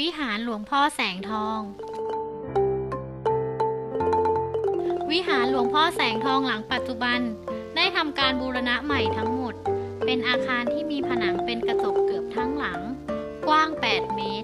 วิหารหลวงพ่อแสงทอง วิหารหลวงพ่อแสงทองหลังปัจจุบัน ได้ทำการบูรณะใหม่ทั้งหมด เป็นอาคารที่มีผนังเป็นกระจกเกือบทั้งหลัง กว้าง 8 เมตร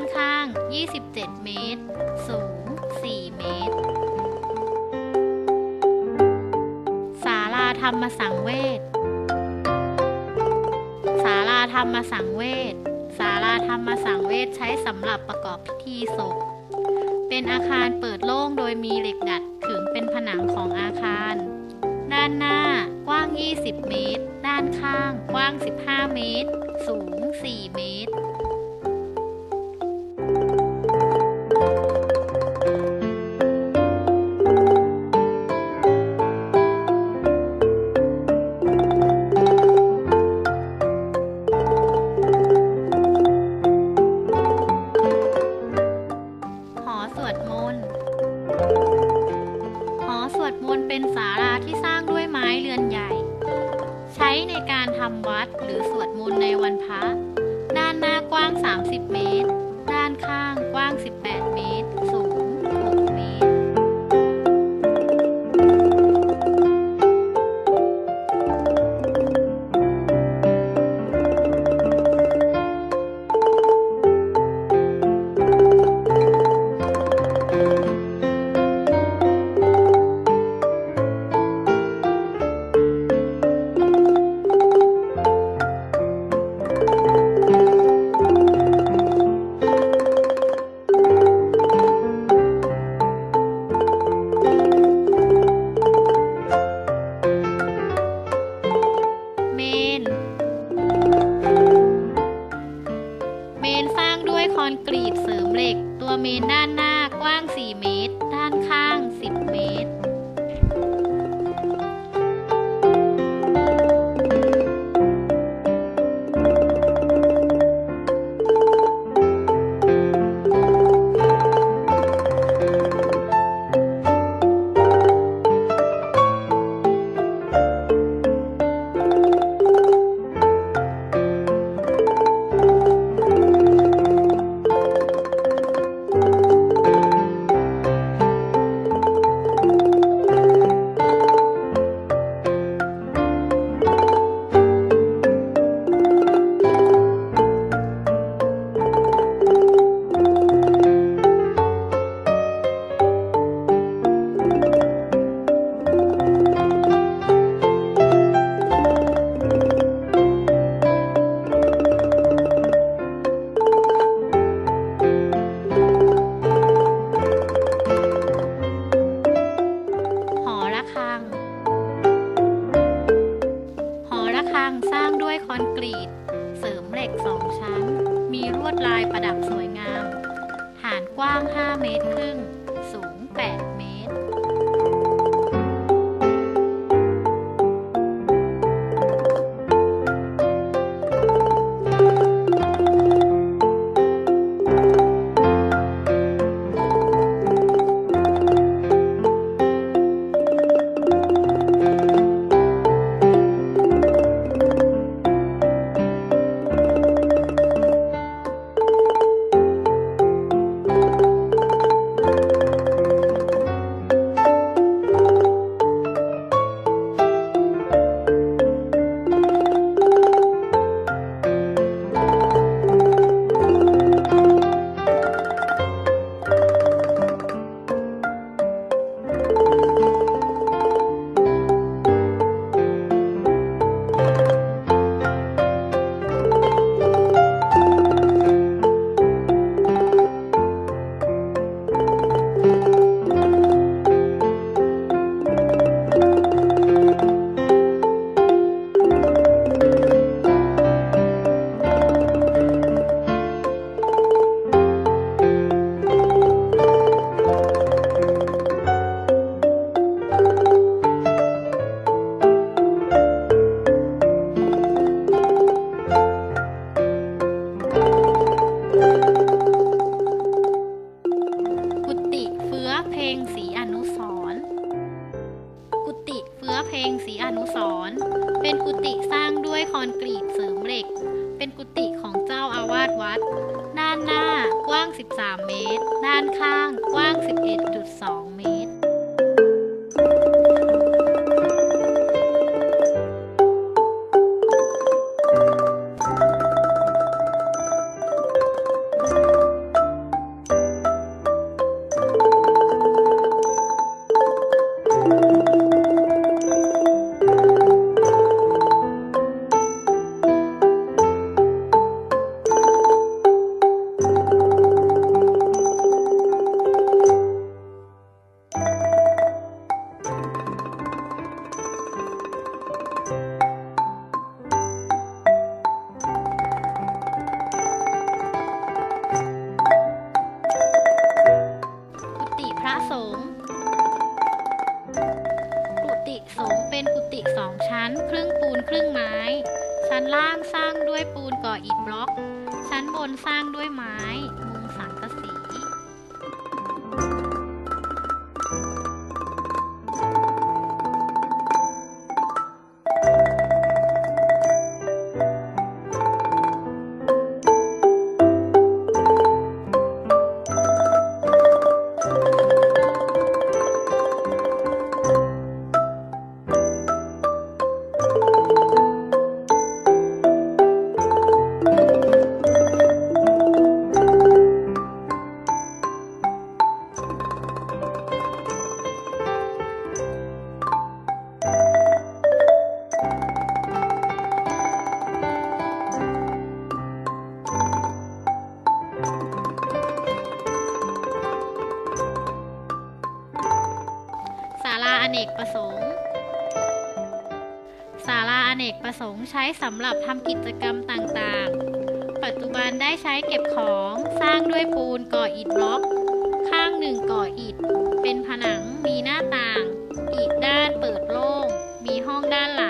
านข้าง 27 เมตร สูง 4 เมตร ศาลาธรรมสังเวชศาลาธรรมสังเวชศาลาธรรมสังเวชใช้สำหรับประกอบพิธีศพ เป็นอาคารเปิดโล่งโดยมีเหล็กดัดขึงเป็นผนังของอาคาร ด้านหน้ากว้าง 20 เมตร ด้านข้างกว้าง 15 เมตร สูง 4 เมตร สวดมนต์ หอสวดมนต์เป็นศาลาที่สร้างด้วยไม้เรือนใหญ่ ใช้ในการทำวัดหรือสวดมนต์ในวันพระ ด้านหน้ากว้าง 30 เมตร ด้านข้างกว้าง 18 เมตร คอนกรีต เสริมเหล็กสองชั้น มีลวดลายประดับสวยงาม ฐานกว้าง 5 เมตรครึ่ง ชั้นบนสร้างด้วยไม้ เนกประสงค์ศาลาอเนกประสงค์ใช้สำหรับทำกิจกรรมต่างๆ ปัจจุบันได้ใช้เก็บของสร้างด้วยปูนก่ออิฐบล็อก ข้างหนึ่งก่ออิฐ เป็นผนังมีหน้าต่าง อีกด้านเปิดโล่ง มีห้องด้านหลัง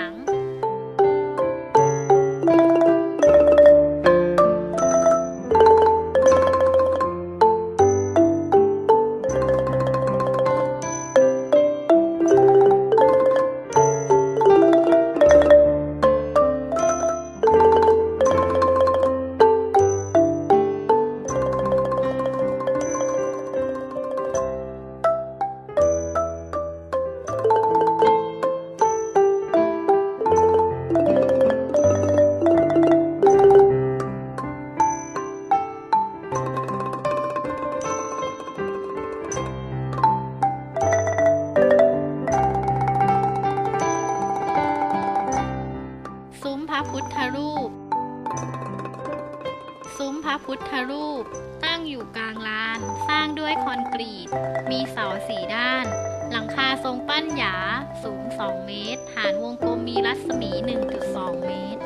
ด้วยคอนกรีต มีเสาสี่ด้าน หลังคาทรงปั้นหยา สูง 2 เมตร ฐานวงกลมมีรัศมี 1.2 เมตร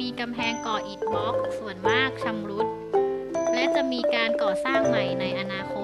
มีกำแพงก่ออิฐบล็อกส่วนมากชำรุด และจะมีการก่อสร้างใหม่ในอนาคต